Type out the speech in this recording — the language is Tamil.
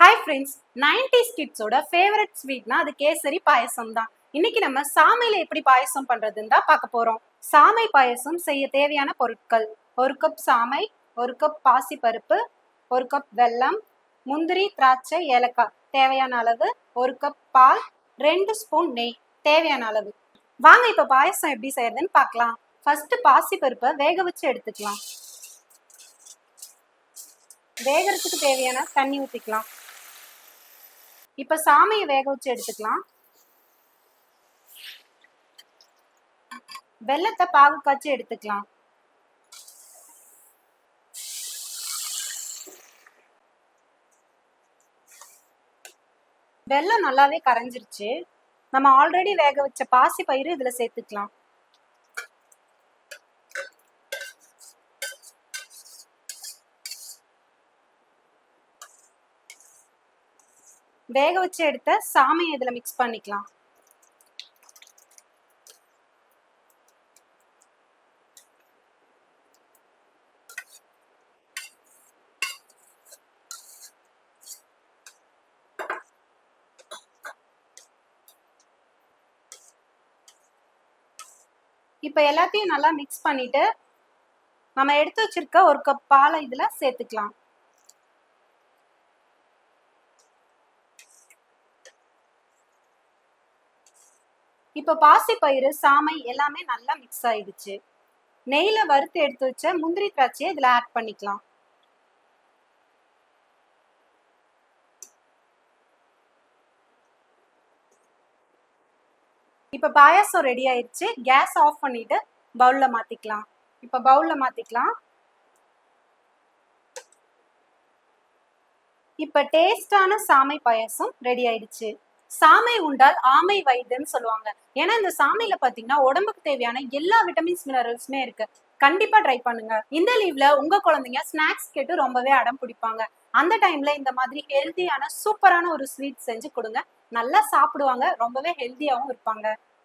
ஹாய் ஃப்ரெண்ட்ஸ் நைன்டிஸ் கிட்ஸோட ஃபேவரட் ஸ்வீட்னா அது கேசரி பாயசம் தான் இன்னைக்கு நம்ம சாமையில எப்படி பாயசம் பண்றதுன்னு தான் பார்க்க போறோம். சாமை பாயசம் செய்ய தேவையான பொருட்கள். ஒரு கப் சாமை ஒரு கப் பாசிப்பருப்பு ஒரு கப் வெல்லம் முந்திரி திராட்சை ஏலக்காய். தேவையான அளவு ஒரு கப் பால் ரெண்டு ஸ்பூன் நெய். தேவையான அளவு. வாங்க இப்போ பாயசம் எப்படி செய்யறதுன்னு பார்க்கலாம். ஃபர்ஸ்ட் பாசிப்பருப்பை வேக வச்சு எடுத்துக்கலாம். வேகிறதுக்கு தேவையான தண்ணி ஊற்றிக்கலாம் இப்போ சாமையை வேக வச்சு எடுத்துக்கலாம். வெள்ளத்தை பாகு காய்ச்சி எடுத்துக்கலாம். வெல்லம் நல்லாவே கரைஞ்சிருச்சு. நம்ம ஆல்ரெடி வேக வச்ச பாசி பயிறு இதுல சேர்த்துக்கலாம். வேக வச்சு எடுத்த சாமையை இதுல மிக்ஸ் பண்ணிக்கலாம். இப்போ எல்லாத்தையும் நல்லா மிக்ஸ் பண்ணிட்டு நம்ம எடுத்து வச்சிருக்க ஒரு கப் பாலை இதுல சேர்த்துக்கலாம். இப்போ பாசிப்பயிறு சாமை எல்லாமே நல்லா மிக்ஸ் ஆயிடுச்சு. நெய்யில வறுத்து எடுத்து வச்ச முந்திரி திராட்சையை இதில் ஆட் பண்ணிக்கலாம். இப்போ பாயாசம் ரெடி ஆயிடுச்சு. கேஸ் ஆஃப் பண்ணிட்டு பவுல்ல மாத்திக்கலாம். இப்போ பவுல்ல மாத்திக்கலாம். இப்போ டேஸ்டான சாமை பாயாசம் ரெடி ஆயிடுச்சு. சாமை உண்டால் ஆமை வைத்தியன்னு சொல்லுவாங்க. ஏன்னா இந்த சாமையில பாத்தீங்கன்னா உடம்புக்கு தேவையான எல்லா விட்டமின்ஸ் மினரல்ஸுமே இருக்கு. கண்டிப்பா ட்ரை பண்ணுங்க. இந்த லீவ்ல உங்க குழந்தைங்க ஸ்நாக்ஸ் கேட்டு ரொம்பவே அடம் பிடிப்பாங்க. அந்த டைம்ல இந்த மாதிரி ஹெல்த்தியான சூப்பரான ஒரு ஸ்வீட் செஞ்சு கொடுங்க. நல்லா சாப்பிடுவாங்க. ரொம்பவே ஹெல்த்தியாகவும் இருப்பாங்க.